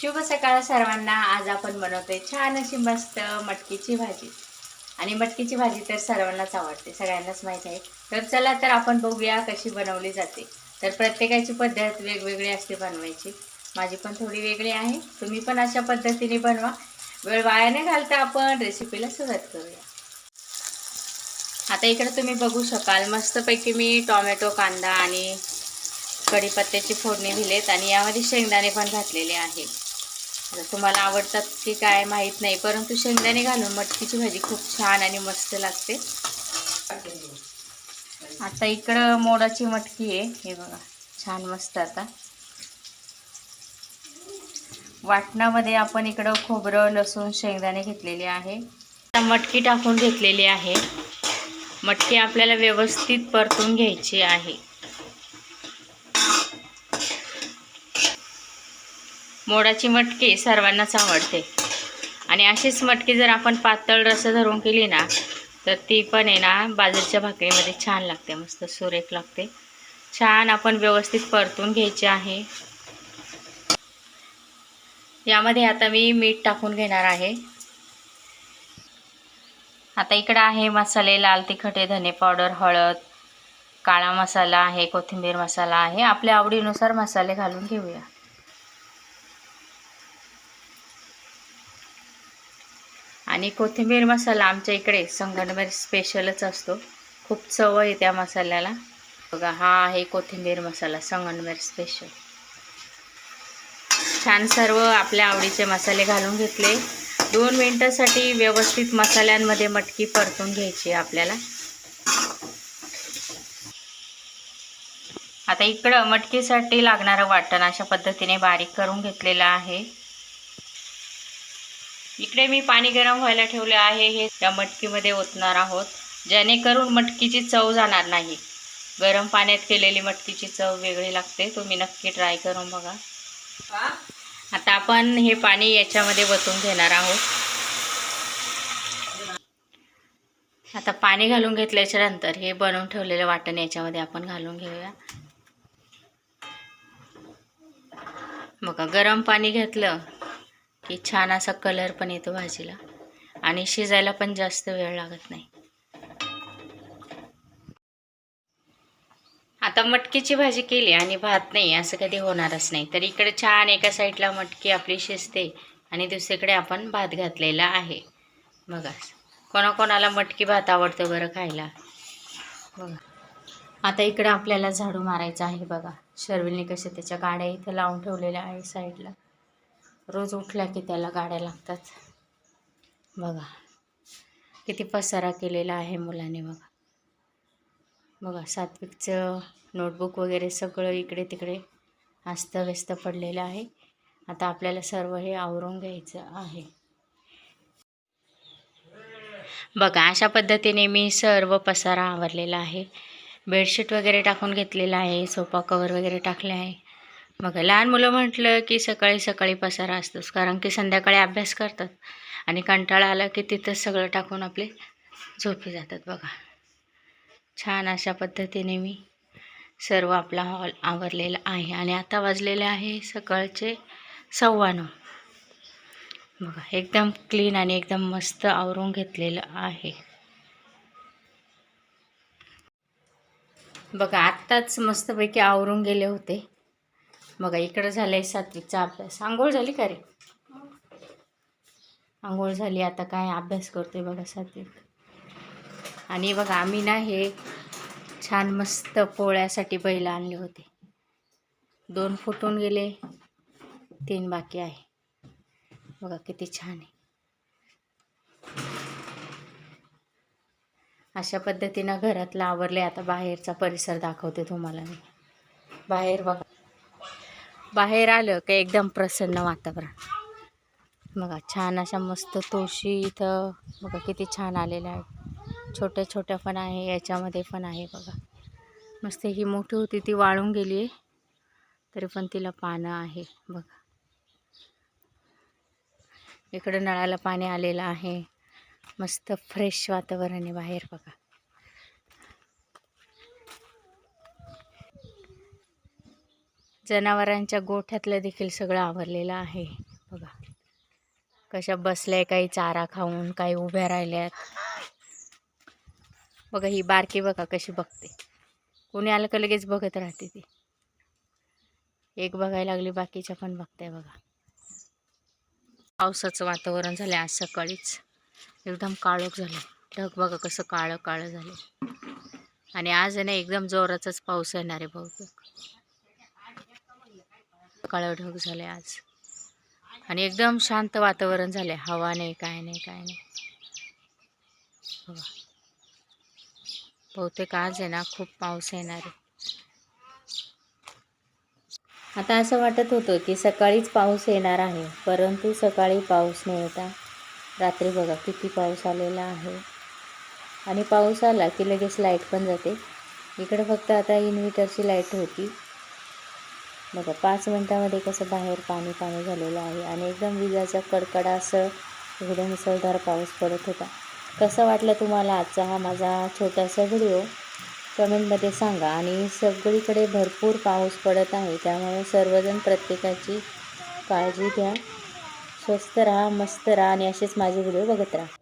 शुभ सकाळ सर्वांना. आज आपण बनवतोय छान अशी मस्त मटकीची भाजी. आणि मटकीची भाजी तर सर्वांनाच आवडते सगळ्यांनाच माहीत आहे. तर चला तर आपण बघूया कशी बनवली जाते. तर प्रत्येकाची पद्धत वेगवेगळी असते बनवायची. माझी पण थोडी वेगळी आहे. तुम्ही पण अशा पद्धतीने बनवा. वेळ वाया न घालता आपण रेसिपीला सुरुवात करूया. आता इकडे तुम्ही बघू शकाल मस्तपैकी मी टोमॅटो कांदा आणि कढीपत्त्याची फोडणी दिलेत आणि यामध्ये शेंगदाणे पण घातलेले आहे तुम्हाला आवडतात की काय माहीत नाही परंतु शेंगदाणे घालून मटकीची भाजी खूप छान आणि मस्त लागते. आता इकडं मोडाची मटकी आहे हे बघा छान मस्त आता. वाटणामध्ये आपण इकडं खोबरं लसूण शेंगदाणे घेतलेले आहे. मटकी टाकून घेतलेली आहे. मटकी आपल्याला व्यवस्थित परतून घ्यायची आहे. मोडाची मटकी सर्वांनाच आवडते. आणि अशीच मटकी जर आपण पातळ रसं धरून केली ना तर ती पण आहे ना बाजरीच्या भाकरीमध्ये छान लागते मस्त सुरेख लागते. छान आपण व्यवस्थित परतून घ्यायची आहे. यामध्ये आता मी मीठ टाकून घेणार आहे. आता इकडं आहे मसाले लाल तिखटे धने पावडर हळद काळा मसाला आहे कोथिंबीर मसाला आहे. आपल्या आवडीनुसार मसाले घालून घेऊया. आणि कोथिंबीर मसाला आमच्या इकडे संगमनेर स्पेशलच असतो. खूप चव आहे त्या मसाल्याला. बघा हा आहे कोथिंबीर मसाला संगमनेर स्पेशल छान सर्व आपल्या आवडीचे मसाले घालून घेतले. दोन मिनटासाठी व्यवस्थित मसाल्यांमध्ये मटकी परतून घ्यायची आहे आपल्याला. आता इकडं मटकीसाठी लागणारं वाटण अशा पद्धतीने बारीक करून घेतलेलं आहे. इकडे मी पाणी गरम व्हायला ठेवले आहे हे त्या मटकीमध्ये ओतणार आहोत. जेणेकरून मटकीची चव जाणार नाही. गरम पाण्यात केलेली मटकीची चव वेगळी लागते तुम्ही नक्की ट्राय करून बघा. आता आपण हे पाणी याच्यामध्ये वतून घेणार आहोत. आता पाणी घालून घेतल्याच्या नंतर हे बनवून ठेवलेलं वाटण याच्यामध्ये आपण घालून घेऊया. बघा गरम पाणी घेतलं. की छान असा कलर पण येतो भाजीला. आणि शिजायला पण जास्त वेळ लागत नाही. आता मटकीची भाजी केली आणि भात नाही असं कधी होणारच नाही. तर इकडे छान एका साईडला मटकी आपली शिजते आणि दुसरीकडे आपण भात घातलेला आहे. बघा कोणाकोणाला मटकी भात आवडतो बरं खायला. बघा. आता इकडे आपल्याला झाडू मारायचं आहे बघा. शर्विलने कसे त्याच्या गाड्या इथं लावून ठेवलेल्या आहे साईडला. रोज उठल्या की त्याला गाड्या लागतात. बघा किती पसारा केलेला आहे मुलाने बघा. बघा सात्विकचं नोटबुक वगैरे सगळं इकडे तिकडे अस्तव्यस्त पडलेलं आहे. आता आपल्याला सर्व हे आवरून घ्यायचं आहे. बघा अशा पद्धतीने मी सर्व पसारा आवरलेला आहे. बेडशीट वगैरे टाकून घेतलेला आहे सोफा कवर वगैरे टाकले आहे. मग लहान मुलं म्हटलं की सकाळी सकाळी पसारा असतोच कारण की संध्याकाळी अभ्यास करतात. आणि कंटाळा आला की तिथंच सगळं टाकून आपले झोपी जातात बघा. छान अशा पद्धतीने मी सर्व आपला हॉल आवरलेला आहे आणि आता वाजलेले आहे सकाळचे सव्वा नऊ बघा एकदम क्लीन आणि एकदम मस्त आवरून घेतलेलं आहे. बघा आत्ताच मस्तपैकी आवरून गेले होते. बघा इकडं झालं आहे सात्विकचा अभ्यास. आंघोळ झाली का रे? आंघोळ झाली. आता काय अभ्यास करतोय बघा सात्विक. आणि बघा आम्ही ना हे छान मस्त पोळ्यासाठी बैल आणले होते. दोन फुटून गेले तीन बाकी आहे. बघा किती छान आहे. अशा पद्धतीनं घरातलं आवरले आता बाहेरचा परिसर दाखवते तुम्हाला मी. बाहेर बघा. बाहेर आलं का एकदम प्रसन्न वातावरण. बघा छान अशा मस्त तुळशी इथं बघा किती छान आलेल्या आहेत छोट्या छोट्या पण आहे याच्यामध्ये पण आहे बघा. मस्त ही मोठी होती ती वाळून गेली आहे. तरी पण तिला पानं आहे बघा. इकडं नळाला पाणी आलेलं आहे. मस्त फ्रेश वातावरण आहे बाहेर बघा. जनावरांच्या गोठ्यातलं देखील सगळं आवरलेलं आहे. बघा. कशा बसल्या काही चारा खाऊन काही उभ्या राहिल्यात. बघा ही बारकी बघा कशी बघते. कोणी आलं का लगेच बघत राहते ती. एक बघायला लागली बाकीच्या पण बघताय बघा. पावसाचं वातावरण झालं आज सकाळीच. एकदम काळोख झालं ढग बघा कसं काळं काळं झालं आणि आज आहे ना एकदम जोराचाच पाऊस येणार आहे बहुतेक. काळं झाले आज. आणि एकदम शांत वातावरण झाले. हवा नाही काय नाही काय नाही. बहुतेक आज आहे ना खूप पाऊस येणार आहे. आता असं वाटत होतं की सकाळीच पाऊस येणार आहे परंतु सकाळी पाऊस नाही होता रात्री बघा किती पाऊस आलेला आहे. आणि पाऊस आला की लगेच लाइट पण जाते. इकडे फक्त आता इन्व्हर्टरची लाइट होती. बघा पाच मिनटामध्ये कसं बाहेर पाणी पाणी झालेलं आहे आणि एकदम विजाचा कडकडा असं मुसळधार पाऊस पडत होता. कसं वाटलं तुम्हाला आजचा हा माझा छोटासा व्हिडिओ? कमेंटमध्ये सांगा आणि सगळीकडे भरपूर पाऊस पडत आहे त्यामुळे सर्वजण प्रत्येकाची काळजी घ्या. स्वस्त राहा मस्त राहा आणि असेच माझे व्हिडिओ बघत राहा.